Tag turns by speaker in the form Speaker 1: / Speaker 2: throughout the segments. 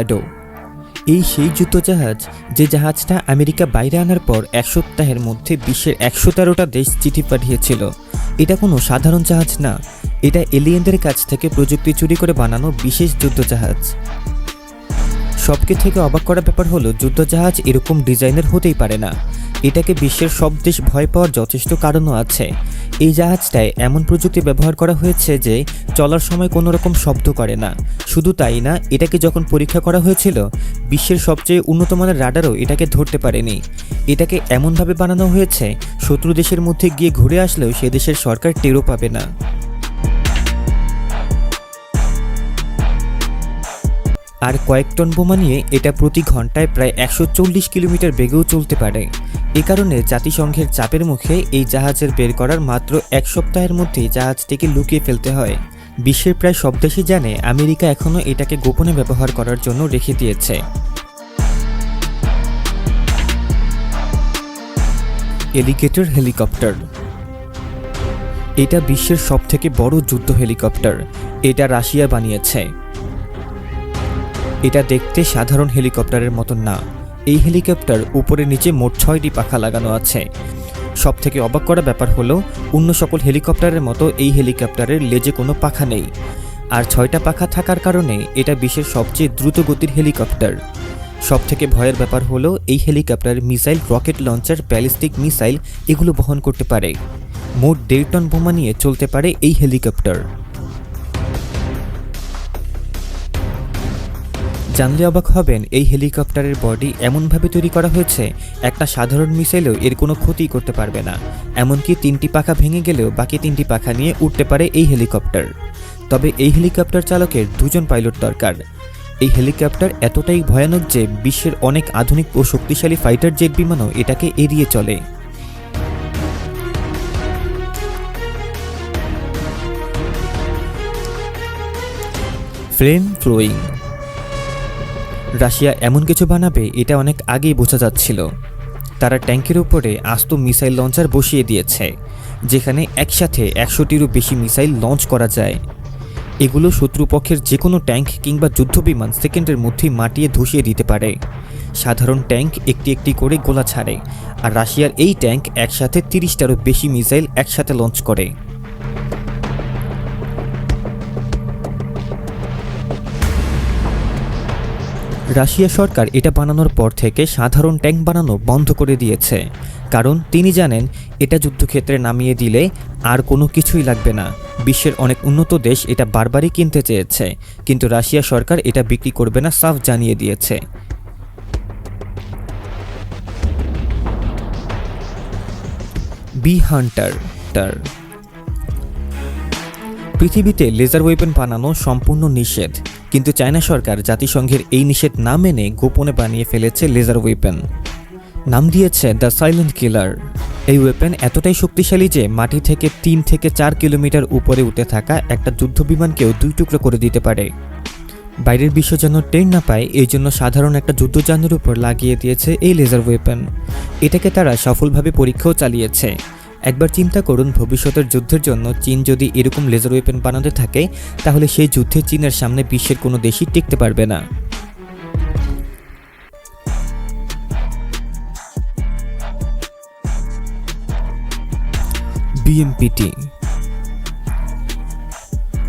Speaker 1: Ado এই সেই যুদ্ধজাহাজ যে জাহাজটা আমেরিকা বাইরে আনার পর এক সপ্তাহের মধ্যে বিশ্বের একশো তেরোটা দেশ চিঠি পাঠিয়েছিল। এটা কোনো সাধারণ জাহাজ না। এটা এলিয়েনদের কাছ থেকে প্রযুক্তি চুরি করে বানানো বিশেষ যুদ্ধজাহাজ সবকে থেকে অবাক করা ব্যাপার হলো যুদ্ধজাহাজ এরকম ডিজাইনের হতেই পারে না। এটাকে বিশ্বের সব দেশ ভয় পাওয়ার যথেষ্ট কারণও আছে। এই জাহাজটায় এমন প্রযুক্তি ব্যবহার করা হয়েছে যে চলার সময় কোনো রকম শব্দ করে না। শুধু তাই না, এটাকে যখন পরীক্ষা করা হয়েছিল, বিশ্বের সবচেয়ে উন্নতমানের রাডারও এটাকে ধরতে পারেনি। এটাকে এমনভাবে বানানো হয়েছে, শত্রু দেশের মধ্যে গিয়ে ঘুরে আসলেও সে দেশের সরকার টেরও পাবে না। আর কয়েক টন বোমা নিয়ে এটা প্রতি ঘন্টায় প্রায় একশো চল্লিশ কিলোমিটার বেগেও চলতে পারে। এ কারণে জাতিসংঘের চাপের মুখে এই জাহাজের বের করার মাত্র এক সপ্তাহের মধ্যেই জাহাজটিকে লুকিয়ে ফেলতে হয়। বিশ্বের প্রায় সব দেশই জানে আমেরিকা এখনও এটাকে গোপনে ব্যবহার করার জন্য রেখে দিয়েছে। Alligator helicopter. এটা বিশ্বের সবথেকে বড় যুদ্ধ হেলিকপ্টার। এটা রাশিয়া বানিয়েছে। এটা দেখতে সাধারণ হেলিকপ্টারের মতন না। এই হেলিকপ্টার উপরে নিচে মোট ছয়টি পাখা লাগানো আছে। সব থেকে অবাক করা ব্যাপার হলো, অন্য সকল হেলিকপ্টারের মতো এই হেলিকপ্টারের লেজে কোনো পাখা নেই। আর ছয়টা পাখা থাকার কারণে এটা বিশ্বের সবচেয়ে দ্রুত গতির হেলিকপ্টার। সব থেকে ভয়ের ব্যাপার হলো, এই helicopter missile, rocket launcher, ballistic missile এগুলো বহন করতে পারে। মোট দেড় টন বোমা নিয়ে চলতে পারে এই হেলিকপ্টার। জানলে অবাক হবেন, এই হেলিকপ্টারের বডি এমনভাবে তৈরি করা হয়েছে, একটা সাধারণ মিসাইলেও এর কোনো ক্ষতি করতে পারবে না। এমনকি তিনটি পাখা ভেঙে গেলেও বাকি তিনটি পাখা নিয়ে উঠতে পারে এই হেলিকপ্টার। তবে এই হেলিকপ্টার চালকের দুজন পাইলট দরকার। এই হেলিকপ্টার এতটাই ভয়ানক যে বিশ্বের অনেক আধুনিক ও শক্তিশালী ফাইটার জেট বিমানও এটাকে এড়িয়ে চলে। ফ্লেম ফ্লোয়িং রাশিয়া এমন কিছু বানাবে এটা অনেক আগেই বোঝা যাচ্ছিল। তারা ট্যাঙ্কের উপরে আস্ত মিসাইল লঞ্চার বসিয়ে দিয়েছে, যেখানে একসাথে একশোটিরও বেশি মিসাইল লঞ্চ করা যায়। এগুলো শত্রুপক্ষের যে কোনো ট্যাঙ্ক কিংবা যুদ্ধবিমান সেকেন্ডের মধ্যেই মাটিয়ে ধসিয়ে দিতে পারে। সাধারণ ট্যাঙ্ক একটি একটি করে গোলা ছাড়ে, আর রাশিয়ার এই ট্যাঙ্ক একসাথে তিরিশটারও বেশি মিসাইল একসাথে লঞ্চ করে। রাশিয়া সরকার এটা বানানোর পর থেকে সাধারণ ট্যাঙ্ক বানানো বন্ধ করে দিয়েছে। কারণ তিনি জানেন, এটা যুদ্ধক্ষেত্রে নামিয়ে দিলে আর কোনো কিছুই লাগবে না। বিশ্বের অনেক উন্নত দেশ এটা বারবারই কিনতে চেয়েছে, কিন্তু রাশিয়া সরকার এটা বিক্রি করবে না সাফ জানিয়ে দিয়েছে। বি হান্টার টার পৃথিবীতে লেজার ওয়েপন বানানো সম্পূর্ণ নিষেধ। কিন্তু চায়না সরকার জাতিসংঘের এই নিষেধ না মেনে গোপনে বানিয়ে ফেলেছে লেজার ওয়েপেন। নাম দিয়েছে দ্য সাইলেন্ট কিলার। এই ওয়েপেন এতটাই শক্তিশালী যে মাটি থেকে তিন থেকে চার কিলোমিটার উপরে উঠে থাকা একটা যুদ্ধবিমানকেও দুই টুকরো করে দিতে পারে। বাইরের বিশ্ব যেন টের না পায়, এই জন্য সাধারণ একটা যুদ্ধযানের উপর লাগিয়ে দিয়েছে এই লেজার ওয়েপেন। এটাকে তারা সফলভাবে পরীক্ষাও চালিয়েছে। একবার চিন্তা করুন, ভবিষ্যতের যুদ্ধের জন্য চীন যদি এরকম লেজার ওয়েপেন বানাতে থাকে, তাহলে সেই যুদ্ধে চীনের সামনে বিশ্বের কোনো দেশই টিকতে পারবে না। বিএমপিটি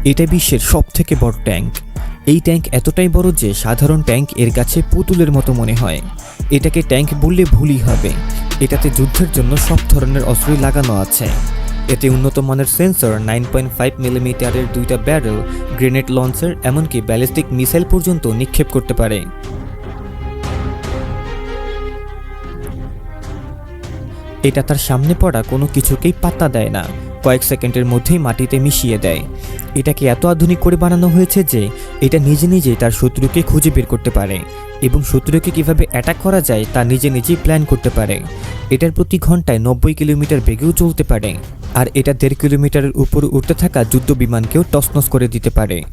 Speaker 1: এটা বিশ্বের সব থেকে বড় ট্যাঙ্ক। এই ট্যাঙ্ক এতটাই বড় যে সাধারণ ট্যাঙ্ক এর কাছে পুতুলের মতো মনে হয়। এটাকে ট্যাঙ্ক বললে ভুলই হবে। এটাতে যুদ্ধের জন্য সব ধরনের অস্ত্রই লাগানো আছে। এতে উন্নত মানের সেন্সর নাইন পয়েন্ট ফাইভ মিলিমিটারের দুইটা ব্যারেল গ্রেনেড লঞ্চার এমনকি ব্যালিস্টিক মিসাইল পর্যন্ত নিক্ষেপ করতে পারে। এটা তার সামনে পড়া কোনো কিছুকেই পাত্তা দেয় না। কয়েক সেকেন্ডের মধ্যেই মাটিতে মিশিয়ে দেয়। এটাকে এত আধুনিক করে বানানো হয়েছে যে, এটা নিজে নিজেই তার শত্রুকে খুঁজে বের করতে পারে এবং শত্রুকে কীভাবে অ্যাটাক করা যায় তা নিজে নিজেই প্ল্যান করতে পারে। এটার প্রতি ঘন্টায় নব্বই কিলোমিটার বেগেও চলতে পারে। আর এটা দেড় কিলোমিটারের উপর উঠতে থাকা যুদ্ধ বিমানকেও টসনস করে দিতে পারে।